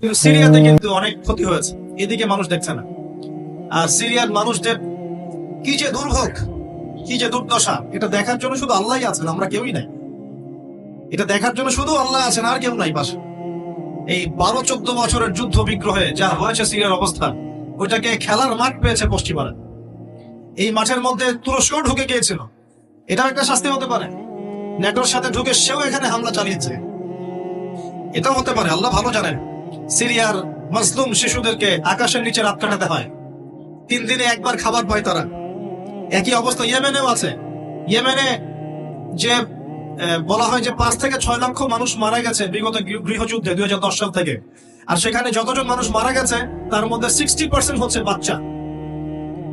কিন্তু সিরিয়াতে কিন্তু অনেক ক্ষতি হয়েছে। এদিকে মানুষ দেখছে না। আর সিরিয়ার মানুষদের কি যে দুর্ভোগ কি যে দুর্দশা এটা দেখার জন্য শুধু আল্লাহই আছেন আমরা কেউই নাই। এটা দেখার জন্য শুধু আল্লাহ আছেন আর কেউ নাই পাশে। এই বারো চোদ্দ বছরের যুদ্ধ বিগ্রহে যা হয়েছে সিরিয়ার অবস্থা ওইটাকে খেলার মাঠ পেয়েছে পশ্চিমারা। এই মাঠের মধ্যে তুরস্ক ঢুকে গিয়েছিল। এটাও একটা শাস্তি হতে পারে। নেটোর সাথে ঢুকে সেও এখানে হামলা চালিয়েছে। এটাও হতে পারে আল্লাহ ভালো জানেন। সিরিয়ার মজলুম শিশুদেরকে আকাশের নিচে রাত কাটাতে হয়। তিন দিনে একবার খাবার পায় তারা। একই অবস্থা ইয়েমেনেও আছে। ইয়েমেনে যে বলা হয় যে পাঁচ থেকে ছয় লক্ষ মানুষ মারা গেছে বিগত গৃহযুদ্ধে দুই হাজার দশ সাল থেকে। আর সেখানে যতজন মানুষ মারা গেছে, তার মধ্যে সিক্সটি পার্সেন্ট হচ্ছে বাচ্চা।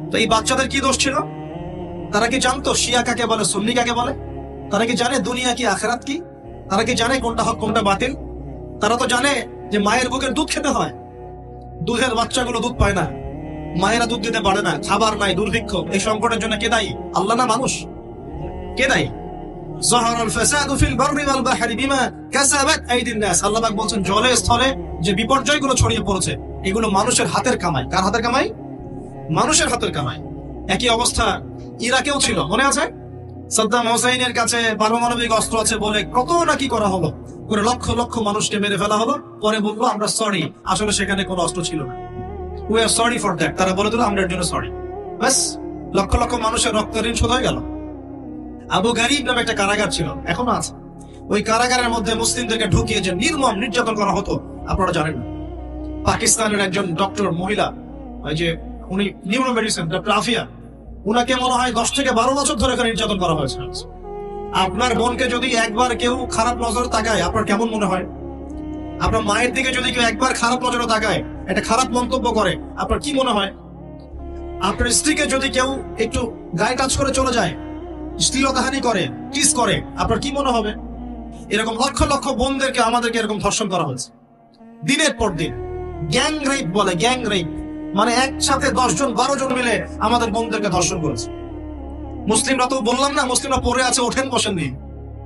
তো এই বাচ্চাদের কি দোষ ছিল? তারা কি জানতো শিয়া কাকে বলে, সুন্নি কাকে বলে? তারা কি জানে দুনিয়া কি, আখেরাত কি? তারা কি জানে কোনটা হক, কোনটা বাতিল? তারা তো জানে যে মায়ের বুকের দুধ খেতে হয়। দুধের বাচ্চাগুলো দুধ পায় না। মায়েরা দুধ দিতে পারে না, খাবার নাই, দুর্ভিক্ষ। এই সংকটের জন্য কে দায়ী? আল্লাহ না মানুষ? কে দায়ী? পারমাণবিক অস্ত্র আছে বলে কত নাকি করা হলো? করে লক্ষ লক্ষ মানুষকে মেরে ফেলা হলো। পরে বলল, আমরা সরি আসলে সেখানে কোনো অস্ত্র ছিল না। We are sorry for that তারা বলে দিল আমরা জন্য সরি ব্যাস, লক্ষ লক্ষ মানুষের রক্ত ঋণ শোধ হয়ে গেল। আবু গারিব নামে একটা কারাগার ছিল, এখনও আছে। ওই কারাগারের মধ্যে মুসলিমদেরকে ঢুকিয়ে যে নির্মম নির্যাতন করা হতো, আপনারা জানেন না। পাকিস্তানের একজন ডক্টর মহিলা, ওই যে উনি নিউরো মেডিসিন ডক্টর আফিয়া, উনাকে মনে হয় দশ থেকে বারো বছর ধরে নির্যাতন করা হয়েছে। আপনার বোনকে যদি একবার কেউ খারাপ নজর তাকায়, আপনার কেমন মনে হয়? আপনার মায়ের দিকে যদি কেউ একবার খারাপ নজরে তাকায়, একটা খারাপ মন্তব্য করে, আপনার কি মনে হয়? আপনার স্ত্রীকে যদি কেউ একটু গায়ে টাচ করে চলে যায় শ্লীলতাহানি করে টিস করে, আপনার কি মনে হবে? এরকম লক্ষ লক্ষ বোনদেরকে আমাদেরকে এরকম ধর্ষণ করা হয়েছে। দিনের পর দিন, গ্যাং রেপ বলে, গ্যাং রেপ। মানে একসাথে দশজন, বারো জন মিলে আমাদের বোনদেরকে ধর্ষণ করেছে। মুসলিমরা তো বললাম না, মুসলিমরা পড়ে আছে, ওঠেন বসেন নেই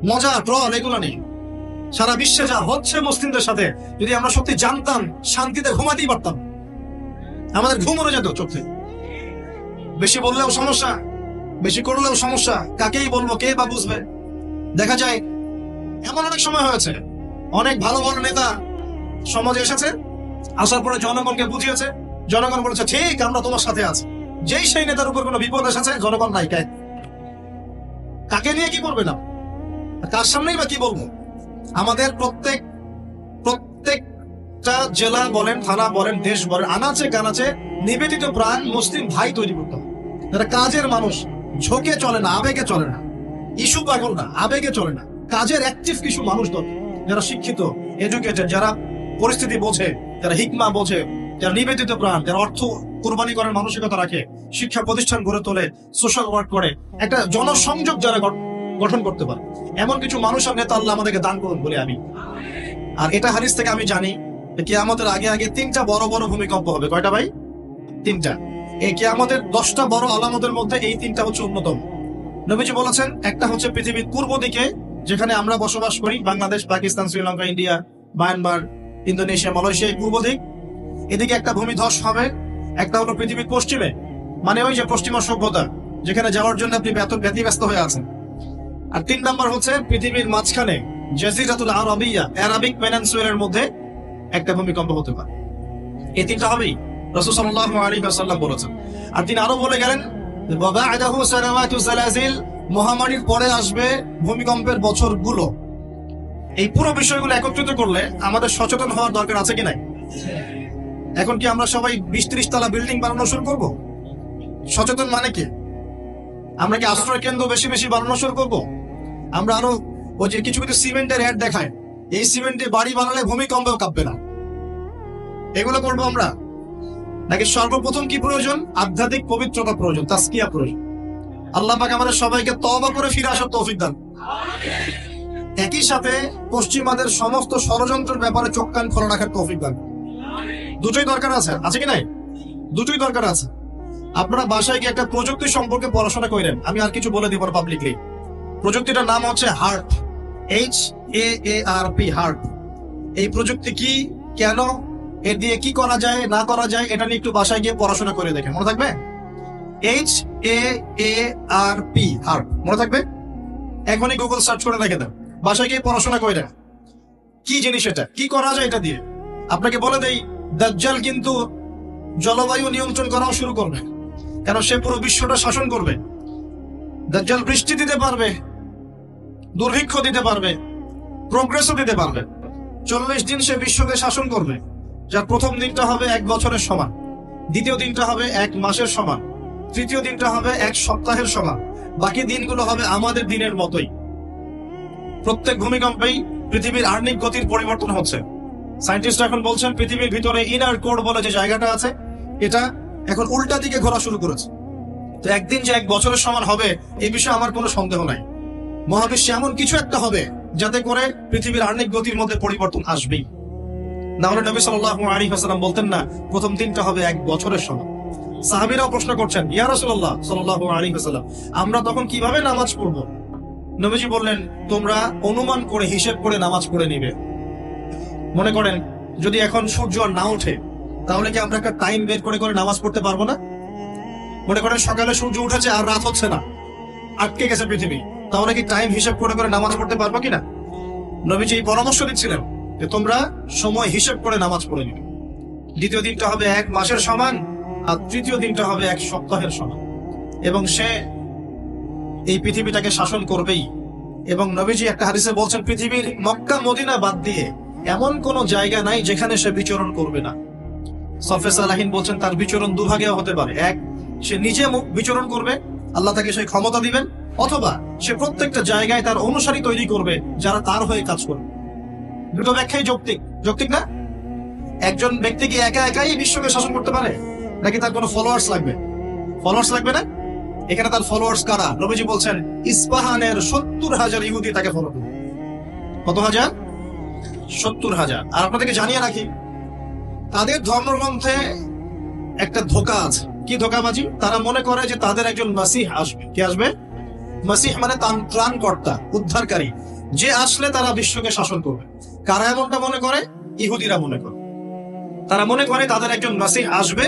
মজা ট্রল এগুলো নেই। সারা বিশ্বে যা হচ্ছে মুসলিমদের সাথে, যদি আমরা সত্যি জানতাম, শান্তিতে ঘুমাতেই পারতাম। আমাদের ঘুম উড়ে যেত চোখ। বেশি বললেও সমস্যা, বেশি করলেও সমস্যা, কাকেই বলব, কে বা বুঝবে? দেখা যায়, এমন অনেক সময় হয়েছে, অনেক ভালো ভালো নেতা সমাজে এসেছে, আসার পরে জনগণকে বুঝিয়েছে, জনগণ বলেছে, ঠিক, আমরা তোমার সাথে আছি। যেই সেই নেতার উপর কোনো বিপদ এসেছে, জনগণ নাই কাকে নিয়ে কি করবে না? কার সামনেই বা কি বলব? আমাদের প্রত্যেক, প্রত্যেকটা জেলা বলেন, থানা বলেন, দেশ বলেন, আনাচে কানাচে নিবেদিত প্রাণ মুসলিম ভাই তৈরি করতে হবে। যারা কাজের মানুষ, ঝোঁকে চলে না, আবেগে চলে না, ইস্যু পাগল না, আবেগে চলে না, কাজের অ্যাক্টিভ কিছু মানুষ দরকার। যারা শিক্ষিত এডুকেটেড যারা পরিস্থিতি বোঝে, যারা হিকমা বোঝে, যারা নিবেদিত প্রাণ, যারা অর্থ কোরবানি করার মানসিকতা রাখে শিক্ষা প্রতিষ্ঠান গড়ে তোলে সোশ্যাল ওয়ার্ক করে, একটা জনসংযোগ যারা গঠন করতে পারে। এমন কিছু মানুষ আর নেতা আল্লাহ আমাদেরকে দান করুন বলে আমি। আর এটা হাদিস থেকে আমি জানি কি আমাদের আগে আগে তিনটা বড় বড় ভূমিকম্প হবে। কয়টা ভাই? তিনটা। এই কি আমাদের দশটা বড় আলামতের মধ্যে এই তিনটা হচ্ছে অন্যতম। নবীজি বলেছেন, একটা হচ্ছে পৃথিবীর পূর্ব দিকে, যেখানে আমরা বসবাস করি, Bangladesh, Pakistan, Sri Lanka, India, Myanmar, Indonesia, Malaysia পূর্ব দিক। এদিকে একটা ভূমিধস হবে, একটা হলো পৃথিবীর পশ্চিমে। মানে ওই যে পশ্চিমা সভ্যতা, যেখানে যাওয়ার জন্য আপনি ব্যত- ব্যতিব্যস্ত হয়ে আছেন। আর তিন নাম্বার হচ্ছে পৃথিবীর মাঝখানে জাজিরাতুল আরবিয়া, আরাবিক পেনিনসুলার মধ্যে একটা ভূমিকম্প হতে পারে। এই তিনটা হবেই, রাসূল সাল্লাল্লাহু আলাইহি ওয়াসাল্লাম বলেছেন। আর তিনি আরও বলে গেলেন ওয়াবা'দাহু সানাওয়াতু সালাসিল মহামারীর পরে আসবে ভূমিকম্পের বছরগুলো। এই পুরো বিষয়গুলো একত্রিত করলে আমাদের সচেতন হওয়ার দরকার আছে কি নাই? এখন কি আমরা সবাই বিশ ত্রিশ তলা বিল্ডিং বানানো শুরু করব? সচেতন মানে কি? আমরা কি আশ্রয় কেন্দ্র বেশি বেশি বানানো শুরু করব? আমরা আরও ওই যে কিছু কিছু সিমেন্টের অ্যাড দেখায়। এই সিমেন্টে বাড়ি বানালে ভূমিকম্পেও কাঁপবে না। এগুলো করব আমরা। নাকি সর্বপ্রথম কি প্রয়োজন? আধ্যাত্মিক পবিত্রতা প্রয়োজন তাস্কিয়া প্রয়োজন। আল্লাহ পাক আমাদের সবাইকে তওবা করে ফিরে আসার তৌফিক দান। একই সাথে পশ্চিমাদের সমস্ত ষড়যন্ত্রের ব্যাপারে চোখ কান খোলা রাখার তৌফিক দান। দুটোই দরকার আছে আছে কি নাই? দুটোই দরকার আছে। আপনারা বাসায় গিয়ে একটা প্রযুক্তি সম্পর্কে পড়াশোনা করেন। আমি আর কিছু বলে দিব পাবলিকলি প্রযুক্তিটার নাম হচ্ছে heart. H A A R P heart. এই প্রযুক্তি কি, কেন, এর দিয়ে কি করা যায়, না করা যায়, এটা নিয়ে একটু বাসায় গিয়ে পড়াশোনা করে দেখেন। মনে থাকবে? H A A R P R মনে থাকবে? এখনই গুগল সার্চ করে দেখে দেন। বাসায় গিয়ে পড়াশোনা করে দেন কি জিনিস এটা? কি করা যায় এটা দিয়ে? আপনাকে বলে দেই, দাজ্জাল কিন্তু জলবায়ু নিয়ন্ত্রণ করাও শুরু করবে। কেন সে পুরো বিশ্বটা শাসন করবে? দাজ্জাল বৃষ্টি দিতে পারবে, দুর্ভিক্ষ দিতে পারবে প্রোগ্রেসও দিতে পারবে। চল্লিশ দিন সে বিশ্বকে শাসন করবে, যার প্রথম দিনটা হবে এক বছরের সমান, দ্বিতীয় দিনটা হবে এক মাসের সমান, তৃতীয় দিনটা হবে এক সপ্তাহের সমান, বাকি দিনগুলো হবে আমাদের দিনের মতোই। প্রত্যেক ভূমিকম্পেই পৃথিবীর আর্নিক গতির পরিবর্তন হচ্ছে। সায়েন্টিস্ট এখন বলছেন পৃথিবীর ভিতরে ইনার কোড বলে যে জায়গাটা আছে, এটা এখন উল্টা দিকে ঘোরা শুরু করেছে। তো একদিন যে এক বছরের সমান হবে, এই বিষয়ে আমার কোনো সন্দেহ নাই। মহাবিশ্বে এমন কিছু একটা হবে, যাতে করে পৃথিবীর আর্নিক গতির মধ্যে পরিবর্তন আসবেই। না হলে নবী সাল্লাহ আলী হাসালাম বলতেন না, প্রথম দিনটা হবে এক বছরের সমান। সাহাবিরাও প্রশ্ন করছেন, ইয়া রাসূলুল্লাহ সাল্লাল্লাহু আলাইহি ওয়াসাল্লাম, আমরা তখন কীভাবে নামাজ পড়ব? নবীজি বললেন, তোমরা অনুমান করে, হিসেব করে নামাজ পড়ে নিবে। মনে করেন, যদি এখন সূর্য না ওঠে তাহলে কি আমরা একটা টাইম বের করে করে নামাজ পড়তে পারব না? মনে করেন সকালে সূর্য উঠেছে আর রাত হচ্ছে না। আটকে গেছে পৃথিবী। তাহলে কি টাইম হিসেব করে করে নামাজ পড়তে পারব কিনা? নবীজি এই পরামর্শ দিচ্ছিলেন যে তোমরা সময় হিসেব করে নামাজ পড়ে নিবে দ্বিতীয় দিনটা হবে এক মাসের সমান আর তৃতীয় দিনটা হবে এক সপ্তাহের সমান। এবং সে এই পৃথিবীটাকে শাসন করবেই। এবং নবীজি একটা হাদিসে বলছেন, পৃথিবীর মক্কা, মদিনা বাদ দিয়ে এমন কোন জায়গা নাই যেখানে সে বিচরণ করবে না। সফে সালাহিন বলছেন, তার বিচরণ দুভাগে হতে পারে। এক, সে নিজে বিচরণ করবে, আল্লাহ তাকে সেই ক্ষমতা দিবেন, অথবা সে প্রত্যেকটা জায়গায় তার অনুসারী তৈরি করবে, যারা তার হয়ে কাজ করবে। দুটো ব্যাখ্যাই যৌক্তিক। যৌক্তিক না? একজন ব্যক্তি কি একা একাই বিশ্বকে শাসন করতে পারে, নাকি তার কোনো ফলোয়ার্স লাগবে? ফলোয়ার্স লাগবে না? এখানে তার ফলোয়ার্স কারা? নবীজি বলছেন, ইস্পাহানের সত্তর হাজার ইহুদি তাকে ফলো করবে। কত হাজার? সত্তর হাজার। আর আপনাদেরকে জানিয়ে রাখি তাদের ধর্মগ্রন্থে একটা ধোকা আছে। কি ধোকাবাজি তারা মনে করে যে তাদের একজন মাসিহ আসবে। কি আসবে? মাসিহ মানে ত্রাণকর্তা, উদ্ধারকারী। যে আসলে তারা বিশ্বকে শাসন করবে। কারা এমনটা মনে করে? ইহুদিরা মনে করে। তারা মনে করে তাদের একজন মাসিহ আসবে।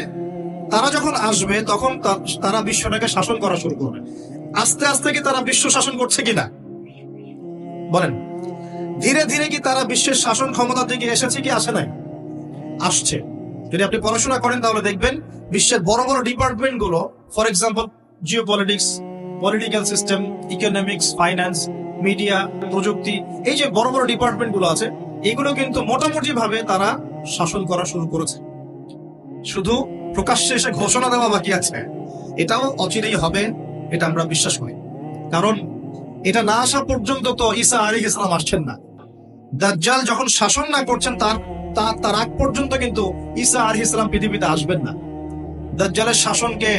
তারা যখন আসবে, তখন তারা বিশ্বটাকে শাসন করা শুরু করবে। আস্তে আস্তে কি তারা বিশ্ব শাসন করছে কিনা? বলেন। ধীরে ধীরে কি তারা বিশ্বের শাসন ক্ষমতা থেকে এসেছে কি আসে নাই? আসছে। যদি আপনি পড়াশোনা করেন, তাহলে দেখবেন বিশ্বের বড় বড় ডিপার্টমেন্টগুলো for example geopolitics political system economics finance media প্রযুক্তি, এই যে বড় বড় ডিপার্টমেন্টগুলো আছে, এগুলো কিন্তু মোটামুটি ভাবে তারা শাসন করা শুরু করেছে। শুধু প্রকাশ্যে এসে ঘোষণা দেওয়া বাকি আছে। এটাও অচিরেই হবে, এটা আমরা বিশ্বাস করি। কারণ এটা না আসা পর্যন্ত তো ঈসা আলী ইসলাম আসছেন না। দাজ্জাল যখন শাসন না করছেন, তার তার তার আগ পর্যন্ত কিন্তু ঈসা আলী ইসলাম পৃথিবীতে আসবেন না। দাজ্জালের শাসনকে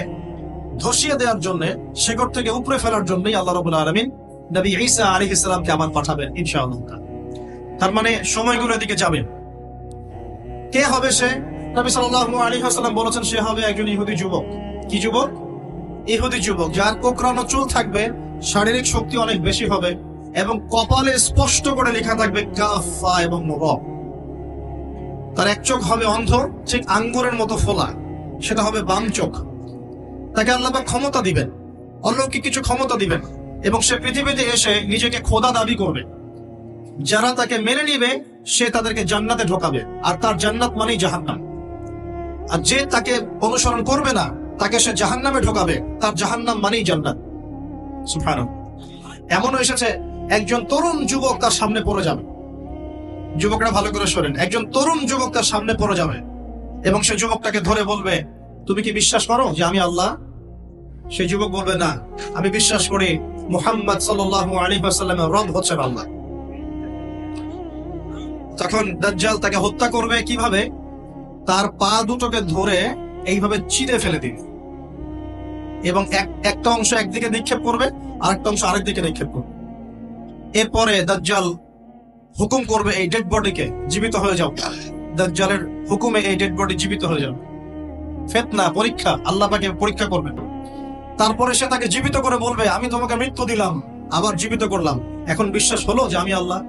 ধসিয়ে দেওয়ার জন্য, শেকড় থেকে উপরে ফেলার জন্যই আল্লাহ রবুল আলমিন নবী ঈসা আলী ইসলামকে আবার পাঠাবেন ইনশাআল্লাহ। তার মানে সময়গুলো এদিকে যাবে কে হবে সে? নবী সাল্লাল্লাহু আলাইহি ওয়াসাল্লাম বলেছেন, সে হবে একজন ইহুদি যুবক। কি যুবক? ইহুদি যুবক, যার কোকড়ানো চুল থাকবে, শারীরিক শক্তি অনেক বেশি হবে এবং কপালে স্পষ্ট করে লেখা থাকবে, কাফা এবং র তার এক চোখ হবে অন্ধ, ঠিক আঙ্গুরের মতো ফোলা। সেটা হবে বাম চোখ। তাকে আল্লাহ ক্ষমতা দিবেন। অলৌকিক কিছু ক্ষমতা দিবেন। এবং সে পৃথিবীতে এসে নিজেকে খোদা দাবি করবে। যারা তাকে মেনে নিবে, সে তাদেরকে জান্নাতে ঢোকাবে। আর তার জান্নাত মানেই জাহান্নাম। আর যে তাকে অনুসরণ করবে না, তাকে সে জাহান্নামে ঢোকাবে। তার জাহান্নাম মানেই জান্নাত। এমনও এসেছে, একজন তরুণ যুবক তার সামনে পড়ে যাবে। যুবকরা ভালো করে শোনেন। একজন তরুণ যুবক তার সামনে পড়ে যাবে এবং সে যুবকটাকে ধরে বলবে, তুমি কি বিশ্বাস করো যে আমি আল্লাহ? সেই যুবক বলবে, না, আমি বিশ্বাস করি মুহাম্মদ সাল্লাল্লাহু আলাইহি ওয়াসাল্লামের রব হচ্ছেন আল্লাহ। তখন দাজ্জাল তাকে হত্যা করবে কীভাবে? তার পা দুটোকে ধরে এইভাবে চিড়ে ফেলে দিবে। এবং এক- একটা অংশ একদিকে নিক্ষেপ করবে আর একটা অংশ আরেক দিকে নিক্ষেপ করবে। এরপরে দাজ্জাল হুকুম করবে এই ডেড বডিকে জীবিত হয়ে যাও। দাজ্জালের হুকুমে এই ডেড বডি জীবিত হয়ে যাবে। ফেতনা, পরীক্ষা, আল্লাহ পাকে পরীক্ষা করবে তারপরে সে তাকে জীবিত করে বলবে, আমি তোমাকে মৃত্যু দিলাম, আবার জীবিত করলাম। এখন বিশ্বাস হলো যে আমি আল্লাহ?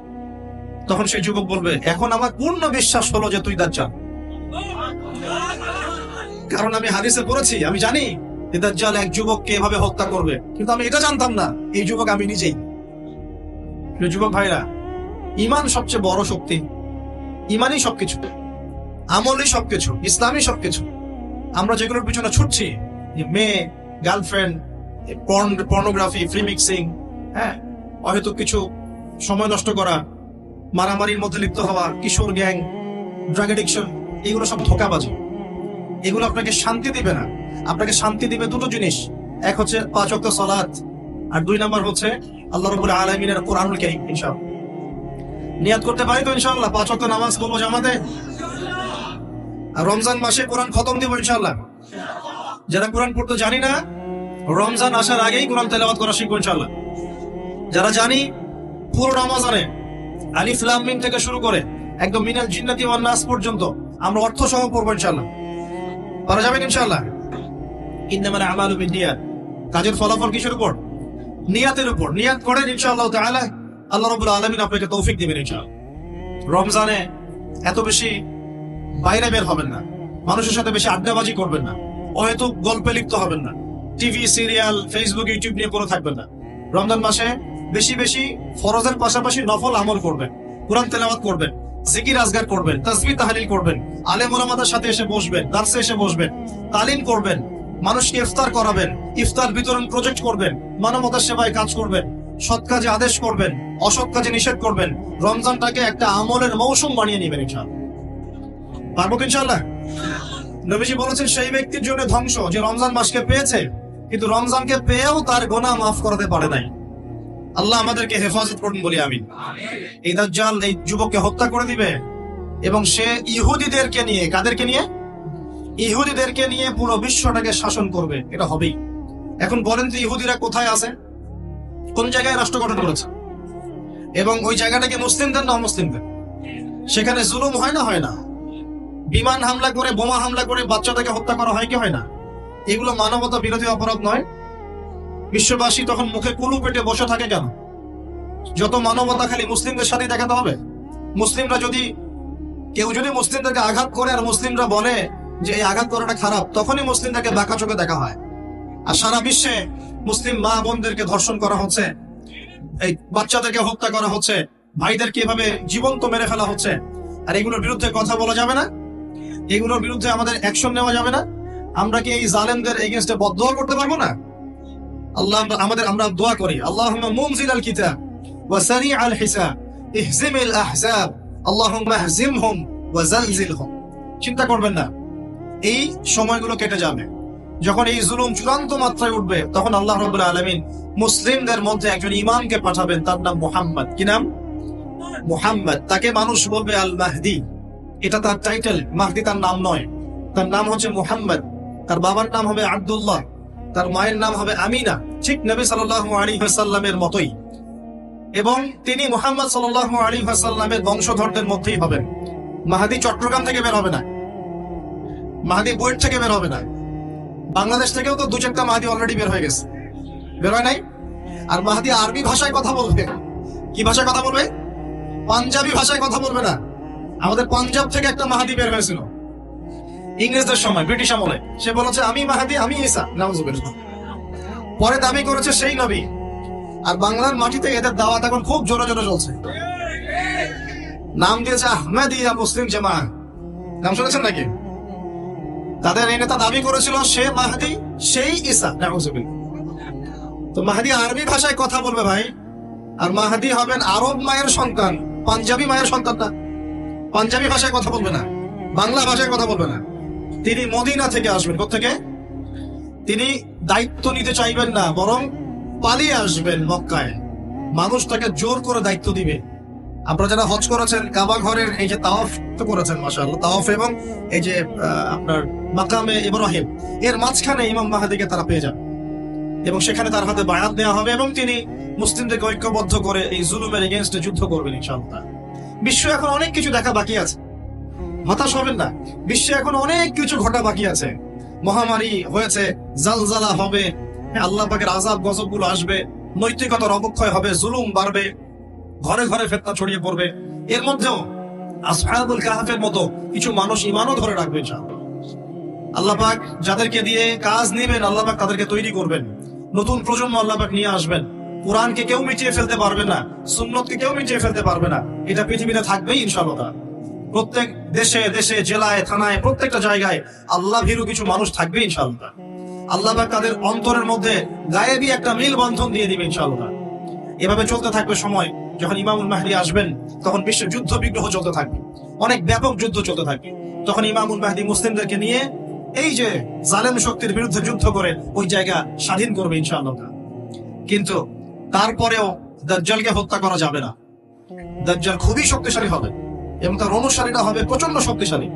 তখন সেই যুবক বলবে, এখন আমার পূর্ণ বিশ্বাস হলো যে তুই দাজ্জাল। কারণ আমি হাদিসে পড়েছি, আমি জানি যে দাজ্জাল এক যুবককে এভাবে হত্যা করবে। কিন্তু আমি এটা জানতাম না, এই যুবক আমি নিজেই। যুবক ভাইরা ইমান সবচেয়ে বড় শক্তি। ইমানই সবকিছু। আমলই সবকিছু। ইসলামই সবকিছু। আমরা যেগুলোর পিছনে ছুটছি মেয়ে গার্লফ্রেন্ড পর্নোগ্রাফি ফ্রি মিক্সিং হ্যাঁ হয়তো কিছু, সময় নষ্ট করা, মারামারির মধ্যে লিপ্ত হওয়া, কিশোর গ্যাং ড্রাগ এডিকশন এগুলো সব ধোকাবাজি। এগুলো আপনাকে শান্তি দিবে না। আপনাকে শান্তি দিবে দুটো জিনিস। এক হচ্ছে পাঁচ অক্ট সালাত, আর দুই নাম্বার হচ্ছে আল্লাহ রবুল আলমিনের কোরআনুল কারীম, ইনশাআল্লাহ। নিয়াত করতে পারি তো ইনশাল্লাহ পাঁচ অক্ট নামাজ পড়ব জামাতে। আর রমজান মাসে কোরআন খতম দিব ইনশাল্লাহ যারা কোরআন পড়তে জানি না, রমজান আসার আগেই কোরআন তেলাওয়াত করা শিখব ইনশাআল্লাহ। যারা জানি, পুরো রমাজানে আলিফ লাম মিম থেকে শুরু করে একদম মিনাল জিন্নাতি ওয়ান নাস পর্যন্ত আমরা অর্থ সহ পড়ব ইনশাআল্লাহ। পারা যাবে ইনশাআল্লাহ? ইন্নামাল আমালু বিনিয়াত কাজের ফলাফল কিসের উপর? নিয়াতের উপর। নিয়াত করেন ইনশাআল্লাহ তাআলা। আল্লাহ রাব্বুল আলামিন আপনাকে তৌফিক দিবেন ইনশাআল্লাহ। রমজানে এত বেশি বাইরে বের হবেন না। মানুষের সাথে বেশি আড্ডাবাজি করবেন না। হয়তো গল্পে লিপ্ত হবেন না। টিভি, সিরিয়াল ফেসবুক ইউটিউব নিয়ে কোনো থাকবেন না। রমজান মাসে বেশি বেশি ফরজের পাশাপাশি নফল আমল করবেন। কোরআন তেলাওয়াত করবেন, জিকির আজগার করবেন, তাসবিহ তাহলিল করবেন আলে ওলামাদের সাথে এসে বসবেন, দার্সে এসে বসবেন, তালিম করবেন, মানুষকে ইফতার করাবেন, ইফতার বিতরণ প্রজেক্ট করবেন, মানবতার সেবায় কাজ করবেন সৎ কাজে আদেশ করবেন, অসৎ কাজে নিষেধ করবেন। রমজানটাকে একটা আমলের মৌসুম বানিয়ে নেবেন পারব তো ইনশাআল্লাহ? নবীজি বলেছেন, সেই ব্যক্তির জন্য ধ্বংস যে রমজান মাসকে পেয়েছে, কিন্তু রমজানকে পেয়েও তার গোনা মাফ করাতে পারে নাই। আল্লাহ আমাদেরকে হেফাজত করুন বলি আমি এই দাজ্জাল এই যুবককে হত্যা করে দিবে, এবং সে ইহুদিদেরকে নিয়ে, কাদেরকে নিয়ে? ইহুদিদেরকে নিয়ে পুরো বিশ্বটাকে শাসন করবে, এটা হবেই। এখন বলেন তো ইহুদিরা কোথায় আছে? কোন জায়গায় রাষ্ট্র গঠন করেছে? এবং ওই জায়গাটাকে মুসলিমদের না মুসলিমদের সেখানে জুলুম হয় না হয় না? বিমান হামলা করে, বোমা হামলা করে বাচ্চাটাকে হত্যা করা হয় কি, হয় না? এগুলো মানবতা বিরোধী অপরাধ নয়। বিশ্ববাসী তখন মুখে কুলু পেটে বসে থাকে কেন? যত মানবতা খালি মুসলিমদের সাথে দেখাতে হবে। মুসলিমরা যদি, কেউ যদি মুসলিমদেরকে আঘাত করে আর মুসলিমরা বলে যে এই আঘাত করাটা খারাপ, তখনই মুসলিমদেরকে বাঁকা চোখে দেখা হয়। আর সারা বিশ্বে মুসলিম মা বোনদেরকে ধর্ষণ করা হচ্ছে। এই বাচ্চাদেরকে হত্যা করা হচ্ছে। ভাইদেরকে এভাবে জীবন্ত মেরে ফেলা হচ্ছে। আর এগুলোর বিরুদ্ধে কথা বলা যাবে না। এগুলোর বিরুদ্ধে আমাদের অ্যাকশন নেওয়া যাবে না। আমরা কি এই জালেমদের এগেনস্টে বদদোয়া করতে পারব না? আল্লাহ আমাদের আমরা দোয়া করি। আল্লাহ মুনজিল আল কিতাব ওয়া সারি আল হিসাব। ইহজিম আল আহজাব জালজিলহুম। চিন্তা করবেন না। এই সময়গুলো কেটে যাবে। যখন এই জুলুম চূড়ান্ত মাত্রায় উঠবে, তখন আল্লাহ রাব্বুল আলামিন মুসলিমদের মধ্যে একজন ইমামকে পাঠাবেন, তার নাম মুহাম্মদ। কি নাম? মুহাম্মদ। তাকে মানুষ বলবে আল মাহদি এটা তার টাইটেল মাহদি তার নাম নয়। তার নাম হচ্ছে মুহাম্মদ। তার বাবার নাম হবে আব্দুল্লাহ। তার মায়ের নাম হবে আমিনা। ঠিক নবী সাল্লাল্লাহু আলাইহি ওয়াসাল্লামের মতোই। এবং তিনি মুহাম্মদ সাল্লাল্লাহু আলাইহি ওয়াসাল্লামের বংশধরদের মধ্যেই হবেন। মাহাদি চট্টগ্রাম থেকে বের হবে না। মাহাদি বুয়েট থেকে বের হবে না। বাংলাদেশ থেকেও তো দু চারটা মাহাদি অলরেডি বের হয়ে গেছে। বের হয় নাই? আর মাহাদি আরবি ভাষায় কথা বলবে। কি ভাষায় কথা বলবে? পাঞ্জাবি ভাষায় কথা বলবে না। আমাদের পাঞ্জাব থেকে একটা মাহাদি বের হয়েছিল। ইংরেজদের সময়, ব্রিটিশ আমলে। সে বলেছে, আমি মাহাদি আমি ঈসা। নাউজুবিল্লাহ পরে দাবি করেছে সেই নবী। আর বাংলার মাটিতে এদের দাওয়াত এখন খুব জোরে জোরে চলছে। নাম দিয়েছে আহমেদিয়া মুসলিম জামা নাম শুনেছেন নাকি? তাদের এই নেতা দাবি করেছিল সে মাহাদি, সেই নাউজুবিল্লাহ তো মাহাদি আরবি ভাষায় কথা বলবে ভাই। আর মাহাদি হবেন আরব মায়ের সন্তান, পাঞ্জাবি মায়ের সন্তান না। পাঞ্জাবি ভাষায় কথা বলবে না, বাংলা ভাষায় কথা বলবে না। তিনি মদিনা থেকে আসবেন থেকে তিনি দায়িত্ব নিতে চাইবেন না, বরং পালিয়ে আসবেন মক্কায়। মানুষ তাকে জোর করে দায়িত্ব দিবে। আপনারা যারা হজ করেছেন, কাবা ঘরের এই যে তাওয়াফ তো করেছেন, মাশাআল্লাহ, তাওয়াফ এবং এই যে আপনার মাকামে ইব্রাহিম, এর মাঝখানে ইমাম মাহাদিকে তারা পেয়ে যান। এবং সেখানে তার হাতে বায়াত দেওয়া হবে এবং তিনি মুসলিমদেরকে ঐক্যবদ্ধ করে এই জুলুমের এগেনস্টে যুদ্ধ করবেন ইনশাআল্লাহ। বিশ্ব এখন অনেক কিছু দেখা বাকি আছে। হতাশ হবেন না। বিশ্বে এখন অনেক কিছু ঘটা বাকি আছে। মহামারী হয়েছে, জালজালা হবে, আল্লাহ পাকের আজাব গজবগুলো আসবে, নৈতিকতার অবক্ষয় হবে, জুলুম বাড়বে। ঘরে ঘরে ফেতনা ছড়িয়ে পড়বে। এর মধ্যেও আসহাবুল কাহাফের মতো কিছু মানুষ ইমানও ধরে রাখবে আল্লাহ পাক যাদেরকে দিয়ে কাজ নেবেন, আল্লাহ পাক তাদেরকে তৈরি করবেন। নতুন প্রজন্ম আল্লাহ পাক নিয়ে আসবেন। কোরআনকে কেউ মিটিয়ে ফেলতে পারবে না, সুন্নতকে কেউ মিটিয়ে ফেলতে পারবে না। এটা পৃথিবীতে থাকবেই, ইনশাআল্লাহ প্রত্যেক দেশে দেশে, জেলায়, থানায়, প্রত্যেকটা জায়গায় আল্লাহ ভীরু কিছু মানুষ থাকবে, ইনশাআল্লাহ আল্লাহ পাক তাদের অন্তরের মধ্যে গায়েবী একটা মিল বন্ধন দিয়ে দিবে, ইনশাআল্লাহ এভাবে চলতে থাকবে সময়। যখন ইমামুল মাহদি আসবেন, তখন বিশ্বের যুদ্ধ বিগ্রহ চলতে থাকবে। অনেক ব্যাপক যুদ্ধ চলতে থাকবে। তখন ইমামুল মাহদি মুসলিমদেরকে নিয়ে এই যে জালেম শক্তির বিরুদ্ধে যুদ্ধ করে ওই জায়গা স্বাধীন করবে ইনশাআল্লাহ। কিন্তু তারপরেও দাজ্জালকে হত্যা করা যাবে না। দাজ্জাল খুবই শক্তিশালী হবে এবং তার অনুসারীরা হবে প্রচণ্ড শক্তিশালী।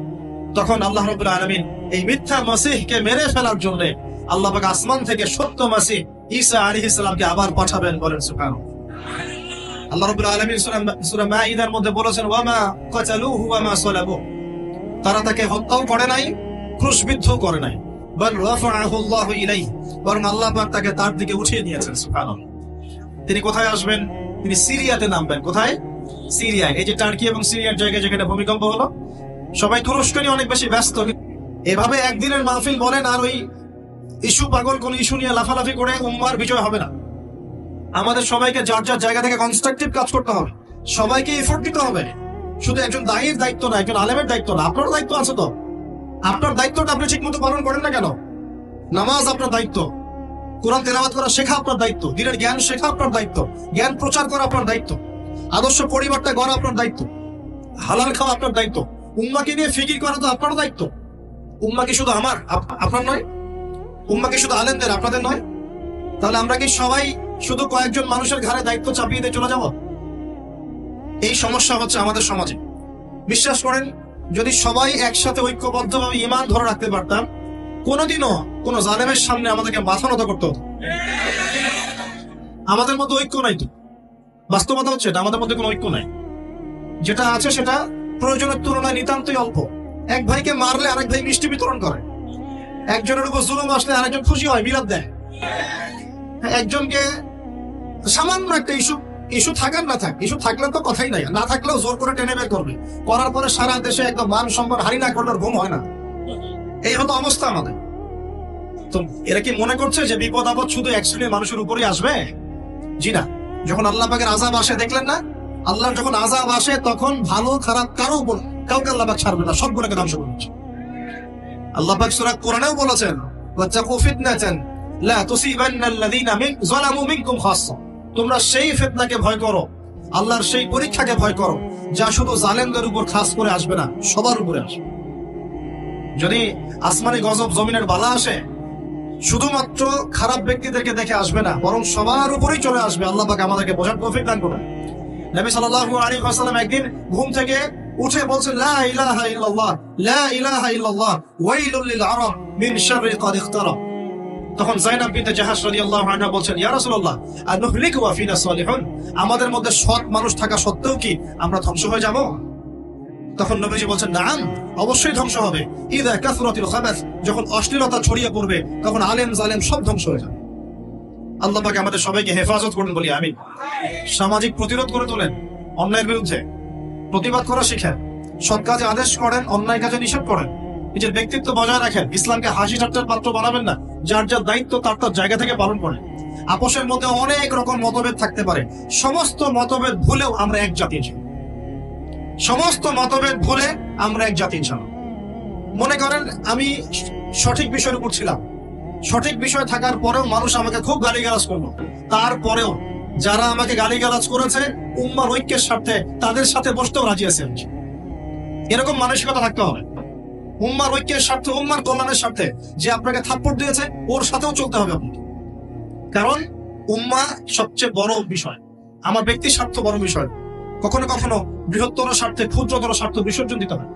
তখন আল্লাহ রবুল আলমিন এই মিথ্যা মাসিহকে মেরে ফেলার জন্য আল্লাহ আসমান থেকে সত্য মাসিহ ঈসা আলাইহিস সালামকে আবার পাঠাবেন বলেন সুবহানাল্লাহ। আল্লাহ রাব্বুল আলামিন সূরা সূরা মাঈদার মধ্যে বলেছেন ওয়ামা কাতালুহু ওয়ামা সালাবু। তারা তাকে হত্যাও করে নাই ক্রুশবিদ্ধ করে নাই। রাফাআহু ইলাইহি, বরং আল্লাহ পাক তাকে তার দিকে উঠিয়ে নিয়েছেন সুবহানাল্লাহ। তিনি কোথায় আসবেন? তিনি সিরিয়াতে নামবেন। কোথায়? সিরিয়ায়। এই যে টার্কি এবং সিরিয়ার জায়গায় যেখানে ভূমিকম্প হলো, সবাই তুরস্ক নিয়ে অনেক বেশি ব্যস্ত। এভাবে একদিনের মাহফিল বলেন, আর ওই ইস্যু পাগল কোন ইস্যু নিয়ে লাফালাফি করে উম্মার বিজয় হবে না। আমাদের সবাইকে যার যার জায়গা থেকে কনস্ট্রাকটিভ কাজ করতে হবে। সবাইকে এফোর্ট দিতে হবে। শুধু একজন দায়ের দায়িত্ব না, একজন আলেমের দায়িত্ব না আপনার দায়িত্ব আছে তো। আপনার দায়িত্বটা আপনি ঠিক মতো পালন করেন না কেন? নামাজ আপনার দায়িত্ব। কোরআন তেলাওয়াত করা শেখা আপনার দায়িত্ব। দিনের জ্ঞান শেখা আপনার দায়িত্ব। জ্ঞান প্রচার করা আপনার দায়িত্ব। আদর্শ পরিবারটা গড়া আপনার দায়িত্ব। হালাল খাওয়া আপনার দায়িত্ব। উম্মাকে নিয়ে ফিকির করা তো আপনার দায়িত্ব। উম্মা কি শুধু আমার আপনার নয়? উম্মা কি শুধু আলেমদের, আপনাদের নয়? তাহলে আমরা কি সবাই শুধু কয়েকজন মানুষের ঘাড়ে দায়িত্ব চাপিয়ে দিয়ে চলে যাব? এই সমস্যা হচ্ছে আমাদের সমাজে। বিশ্বাস করেন, যদি সবাই একসাথে ঐক্যবদ্ধভাবে ইমান ধরে রাখতে পারতাম, কোনোদিনও কোনো জালেমের সামনে আমাদেরকে মাথা নত করতে হতো। আমাদের মধ্যে ঐক্য নাই তো। বাস্তবতা হচ্ছে এটা, আমাদের মধ্যে কোনো ঐক্য নাই। যেটা আছে সেটা প্রয়োজনের তুলনায় নিতান্তই অল্প। এক ভাইকে মারলে আরেক ভাই মিষ্টি বিতরণ করে। একজনের উপর জুলুম আসলে আরেকজন খুশি হয় বিলাপ দেয়। একজনকে সামান্য একটা ইস্যু ইস্যু থাকার না থাক ইস্যু থাকলে তো কথাই নাই। না থাকলেও জোর করে টেনে বের করবে। করার পরে সারা দেশে একদম মান সম্মান হারি না করলে ঘুম হয় না। এই হতো অবস্থা আমাদের। তো এরা কি মনে করছে যে বিপদ আপদ শুধু এক শ্রেণির মানুষের উপরে আসবে? জি না। যখন আল্লাহ পাকের আজাব আসে, দেখলেন না? আল্লাহ যখন আজাব আসে, তখন ভালো, খারাপ কারও উপর কাউকে আল্লাহ পাক ছাড়বে না, সবগুলোকে ধ্বংস করছে আল্লাহ পাক সূরা কোরআনেও বলেছেন, ওয়াত্তাকু ফিতনাতান লা তুসিবান্নাল্লাযীনা মিন যালামু মিনকুম খাসসা তোমরা সেই ফিতনাকে ভয় করো। আল্লাহর সেই পরীক্ষাকে ভয় করো, যা শুধু জালেমদের উপর খাস করে আসবে না, সবার উপরে আসবে। যদি আসমানি গজব জমিনের বালা আসে, শুধুমাত্র খারাপ ব্যক্তিদেরকে দেখে আসবে না, বরং সবার উপরেই চলে আসবে। আল্লাহ পাক আমাদেরকে বোঝার তৌফিক দান করুন। নবী সাল্লাল্লাহু আলাইহি ওয়াসাল্লাম একদিন ঘুম থেকে উঠে বলছেন, লা ইলাহা ইল্লাল্লাহ, লা ইলাহা ইল্লাল্লাহ, ওয়াইলুল লিল আরব, মিন শাররি ক্বাদ ইখতারাব তখন জাইনাব বিনতে জাহাশ রাদিয়াল্লাহু আনহা বলছেন, ইয়া রাসূলুল্লাহ আনুহলিকু ওয়া ফিনা সালিহুন? আমাদের মধ্যে সৎ মানুষ থাকা সত্ত্বেও কি আমরা ধ্বংস হয়ে যাব? তখন নবীজি বলছেন, নাম, অবশ্যই ধ্বংস হবে। ইদা কাসরাতিল খাবাস, যখন অশ্লীলতা ছড়িয়ে পড়বে, তখন আলেম জালেম সব ধ্বংস হয়ে যাবে। আল্লাহ পাকে আমাদের সবাইকে হেফাজত করুন, বলি আমি সামাজিক প্রতিরোধ করে তোলেন, অন্যায়ের বিরুদ্ধে। প্রতিবাদ করা শিখেন। সৎ কাজে আদেশ করেন, অন্যায় কাজে নিষেধ করেন। নিজের ব্যক্তিত্ব বজায় রাখেন। ইসলামকে হাসি ঠাট্টার পাত্র বানাবেন না, যার যার দায়িত্ব তার তার জায়গা থেকে পালন করেন। আপোষের মধ্যে অনেক রকম মতভেদ থাকতে পারে। সমস্ত মতভেদ ভুলেও আমরা এক জাতি সমস্ত মতভেদ ভুলে আমরা এক জাতি ছিলাম মনে করেন, আমি সঠিক বিষয়ের উপর ছিলাম। সঠিক বিষয় থাকার পরেও মানুষ আমাকে খুব গালিগালাজ করল। তারপরেও যারা আমাকে গালিগালাজ করেছে, উম্মার ঐক্যের স্বার্থে তাদের সাথে বসতেও রাজি আছে এরকম মানসিকতা থাকতে হবে। উম্মার ঐক্যের স্বার্থে, উম্মার কল্যাণের স্বার্থে যে আপনাকে থাপ্পড় দিয়েছে, ওর সাথেও চলতে হবে আপনাকে। কারণ উম্মা সবচেয়ে বড় বিষয়, আমার ব্যক্তির স্বার্থ বড় বিষয়। কখনো কখনো বৃহত্তর স্বার্থে ক্ষুদ্রতর স্বার্থ বিসর্জন দিতে হয়।